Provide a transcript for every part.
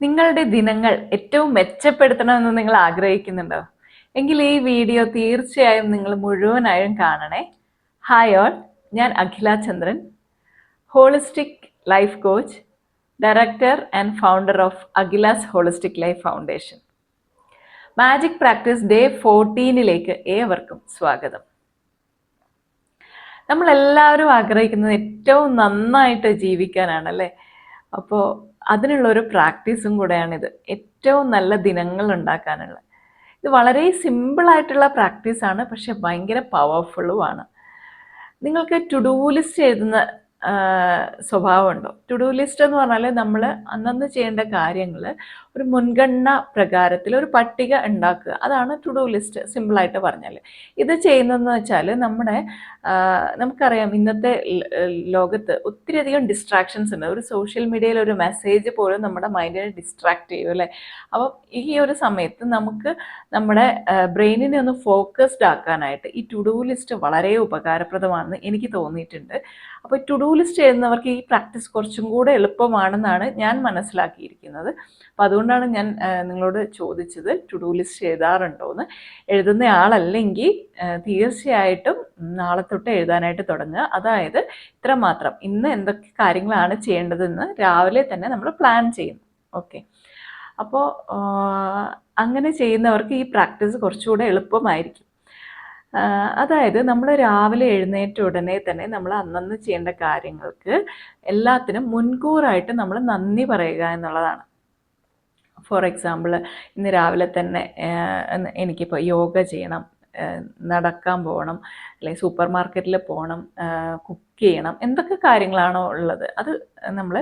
നിങ്ങളുടെ ദിനങ്ങൾ ഏറ്റവും മെച്ചപ്പെടുത്തണമെന്ന് നിങ്ങൾ ആഗ്രഹിക്കുന്നുണ്ടോ? എങ്കിൽ ഈ വീഡിയോ തീർച്ചയായും നിങ്ങൾ മുഴുവനായും കാണണേ. ഹായ് ഓൾ ഞാൻ Akhila Chandran. Holistic life coach director and founder of Akhila's holistic life foundation magic practice day ഫോർട്ടീനിലേക്ക് ഏവർക്കും സ്വാഗതം. നമ്മളെല്ലാവരും ആഗ്രഹിക്കുന്നത് ഏറ്റവും നന്നായിട്ട് ജീവിക്കാനാണ് അല്ലേ? അപ്പോൾ അതിനുള്ള ഒരു പ്രാക്ടീസും കൂടെയാണിത്. ഏറ്റവും നല്ല ദിനങ്ങൾ ഉണ്ടാക്കാനുള്ള ഇത് വളരെ സിമ്പിളായിട്ടുള്ള പ്രാക്ടീസാണ് പക്ഷെ ഭയങ്കര പവർഫുള്ളുമാണ് നിങ്ങൾക്ക് ടു ഡു ലിസ്റ്റ് എഴുതുന്ന സ്വഭാവമുണ്ടോ? ടു ഡു ലിസ്റ്റ് എന്ന് പറഞ്ഞാൽ നമ്മൾ അന്നന്ന് ചെയ്യേണ്ട കാര്യങ്ങൾ ഒരു മുൻഗണന പ്രകാരത്തിൽ ഒരു പട്ടിക ഉണ്ടാക്കുക. അതാണ് ടു ഡു ലിസ്റ്റ് സിമ്പിളായിട്ട് പറഞ്ഞാൽ ഇത് ചെയ്യുന്നതെന്ന് വെച്ചാൽ നമ്മുടെ നമുക്കറിയാം ഇന്നത്തെ ലോകത്ത് ഒത്തിരിയധികം ഡിസ്ട്രാക്ഷൻസ് ഉണ്ട്. ഒരു സോഷ്യൽ മീഡിയയിൽ ഒരു മെസ്സേജ് പോലും നമ്മുടെ മൈൻഡിനെ ഡിസ്ട്രാക്ട് ചെയ്യും അല്ലേ? അപ്പം ഈ ഒരു സമയത്ത് നമുക്ക് നമ്മുടെ ബ്രെയിനിനെ ഒന്ന് ഫോക്കസ്ഡ് ആക്കാനായിട്ട് ഈ ടു ഡു ലിസ്റ്റ് വളരെ ഉപകാരപ്രദമാണെന്ന് എനിക്ക് തോന്നിയിട്ടുണ്ട്. അപ്പോൾ ടു ഡൂ ലിസ്റ്റ് ചെയ്യുന്നവർക്ക് ഈ പ്രാക്ടീസ് കുറച്ചും കൂടെ എളുപ്പമാണെന്നാണ് ഞാൻ മനസ്സിലാക്കിയിരിക്കുന്നത്. അപ്പം അതുകൊണ്ടാണ് ഞാൻ നിങ്ങളോട് ചോദിച്ചത് ടു ഡു ലിസ്റ്റ് എഴുതാറുണ്ടോ എന്ന് എഴുതുന്ന ആളല്ലെങ്കിൽ തീർച്ചയായിട്ടും നാളെ തൊട്ട് എഴുതാനായിട്ട് തുടങ്ങുക. അതായത് ഇത്ര മാത്രം. ഇന്ന് എന്തൊക്കെ കാര്യങ്ങളാണ് ചെയ്യേണ്ടതെന്ന് രാവിലെ തന്നെ നമ്മൾ പ്ലാൻ ചെയ്യും ഓക്കെ അപ്പോൾ അങ്ങനെ ചെയ്യുന്നവർക്ക് ഈ പ്രാക്ടീസ് കുറച്ചുകൂടെ എളുപ്പമായിരിക്കും. അതായത് നമ്മൾ രാവിലെ എഴുന്നേറ്റ ഉടനെ തന്നെ നമ്മൾ അന്നന്ന് ചെയ്യേണ്ട കാര്യങ്ങൾക്ക് എല്ലാത്തിനും മുൻകൂറായിട്ട് നമ്മൾ നന്ദി പറയുക എന്നുള്ളതാണ്. ഫോർ എക്സാമ്പിൾ ഇന്ന് രാവിലെ തന്നെ എനിക്കിപ്പോൾ യോഗ ചെയ്യണം നടക്കാൻ പോകണം അല്ലെങ്കിൽ സൂപ്പർ മാർക്കറ്റിൽ പോകണം കുക്ക് ചെയ്യണം എന്തൊക്കെ കാര്യങ്ങളാണോ ഉള്ളത്. അത് നമ്മൾ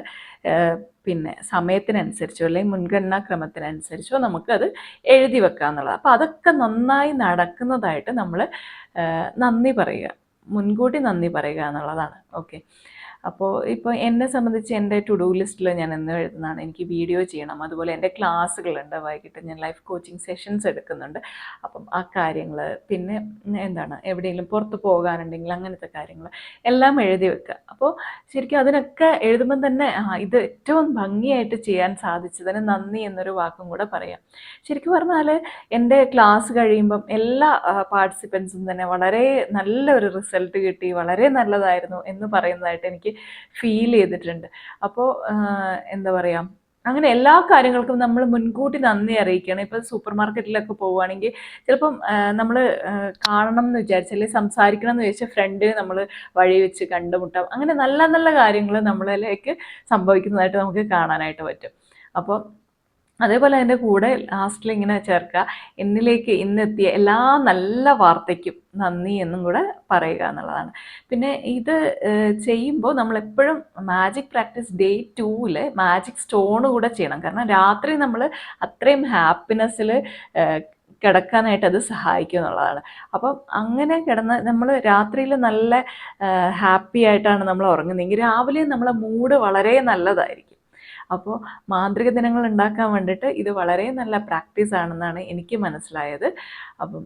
പിന്നെ സമയത്തിനനുസരിച്ചോ അല്ലെങ്കിൽ മുൻഗണനാ ക്രമത്തിനനുസരിച്ചോ നമുക്കത് എഴുതി വെക്കുക എന്നുള്ളത്. അപ്പോൾ അതൊക്കെ നന്നായി നടക്കുന്നതായിട്ട് നമ്മൾ നന്ദി പറയുക. മുൻകൂട്ടി നന്ദി പറയുക എന്നുള്ളതാണ്. ഓക്കെ. അപ്പോൾ ഇപ്പോൾ എന്നെ സംബന്ധിച്ച് എന്റെ ടു ഡു ലിസ്റ്റിൽ ഞാൻ എന്ന് എഴുതുന്നതാണ്. എനിക്ക് വീഡിയോ ചെയ്യണം. അതുപോലെ എന്റെ ക്ലാസ്സുകളുണ്ട്. വൈകിട്ട് ഞാൻ ലൈഫ് കോച്ചിങ് സെഷൻസ് എടുക്കുന്നുണ്ട്. അപ്പം ആ കാര്യങ്ങൾ പിന്നെ എന്താണ്? എവിടെയെങ്കിലും പുറത്ത് പോകാനുണ്ടെങ്കിൽ അങ്ങനത്തെ കാര്യങ്ങൾ എല്ലാം എഴുതി വെക്കുക. അപ്പോൾ ശരിക്കും അതിനൊക്കെ എഴുതുമ്പം തന്നെ ഇത് ഏറ്റവും ഭംഗിയായിട്ട് ചെയ്യാൻ സാധിച്ചതിന് നന്ദി എന്നൊരു വാക്കും കൂടെ പറയാം. ശരിക്കും പറഞ്ഞാൽ എന്റെ ക്ലാസ് കഴിയുമ്പം എല്ലാ പാർട്ടിസിപ്പൻസും തന്നെ വളരെ നല്ലൊരു റിസൾട്ട് കിട്ടി. വളരെ നല്ലതായിരുന്നു എന്ന് പറയുന്നതായിട്ട് എനിക്ക് ഫീൽ ചെയ്തിട്ടുണ്ട്. അപ്പോൾ എന്താ പറയുക അങ്ങനെ എല്ലാ കാര്യങ്ങൾക്കും നമ്മൾ മുൻകൂട്ടി നന്ദി അറിയിക്കണം ഇപ്പം സൂപ്പർ മാർക്കറ്റിലൊക്കെ പോവുകയാണെങ്കിൽ ചിലപ്പം നമ്മൾ കാണണം എന്ന് വിചാരിച്ചാൽ സംസാരിക്കണം എന്ന് വിചാരിച്ച ഫ്രണ്ട് നമ്മൾ വഴി വെച്ച് കണ്ടുമുട്ടാം. അങ്ങനെ നല്ല നല്ല കാര്യങ്ങൾ നമ്മളിലേക്ക് സംഭവിക്കുന്നതായിട്ട് നമുക്ക് കാണാനായിട്ട് പറ്റും. അപ്പോൾ അതേപോലെ അതിന്റെ കൂടെ ലാസ്റ്റിൽ ഇങ്ങനെ ചേർക്കുക. എന്നിലേക്ക് ഇന്നെത്തിയ എല്ലാ നല്ല വാർത്തയ്ക്കും നന്ദി എന്നും കൂടെ പറയുക എന്നുള്ളതാണ്. പിന്നെ ഇത് ചെയ്യുമ്പോൾ നമ്മൾ എപ്പോഴും മാജിക് പ്രാക്ടീസ് ഡേ ടൂവിൽ മാജിക് സ്റ്റോൺ കൂടെ ചെയ്യണം. കാരണം രാത്രി നമ്മൾ അത്രയും ഹാപ്പിനെസ്സിൽ കിടക്കാനായിട്ട് അത് സഹായിക്കും എന്നുള്ളതാണ്. അപ്പം അങ്ങനെ കിടന്ന് നമ്മൾ രാത്രിയിൽ നല്ല ഹാപ്പി ആയിട്ടാണ് നമ്മൾ ഉറങ്ങുന്നതെങ്കിൽ രാവിലെ നമ്മളെ മൂഡ് വളരെ നല്ലതായിരിക്കും. അപ്പോൾ മാന്ത്രിക ദിനങ്ങൾ ഉണ്ടാക്കാൻ വേണ്ടിയിട്ട് ഇത് വളരെ നല്ല പ്രാക്ടീസ് ആണെന്നാണ് എനിക്ക് മനസ്സിലായത്. അപ്പം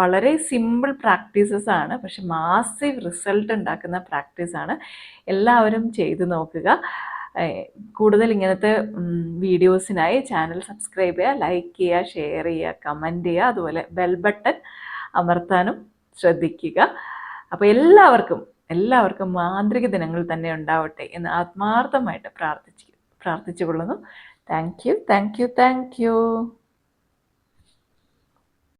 വളരെ സിമ്പിൾ പ്രാക്ടീസസ് ആണ്. പക്ഷെ മാസീവ് റിസൾട്ട് ഉണ്ടാക്കുന്ന പ്രാക്ടീസാണ് എല്ലാവരും ചെയ്തു നോക്കുക. കൂടുതൽ ഇങ്ങനത്തെ വീഡിയോസിനായി ചാനൽ സബ്സ്ക്രൈബ് ചെയ്യുക ലൈക്ക് ചെയ്യുക ഷെയർ ചെയ്യുക കമന്റ് ചെയ്യുക അതുപോലെ ബെൽ ബട്ടൺ അമർത്താനും ശ്രദ്ധിക്കുക. അപ്പോൾ എല്ലാവർക്കും എല്ലാവർക്കും മാന്ത്രിക ദിനങ്ങൾ തന്നെ ഉണ്ടാവട്ടെ എന്ന് ആത്മാർത്ഥമായിട്ട് പ്രാർത്ഥിച്ചു പ്രാർത്ഥിച്ചു കൊള്ളുന്നു thank you thank you thank you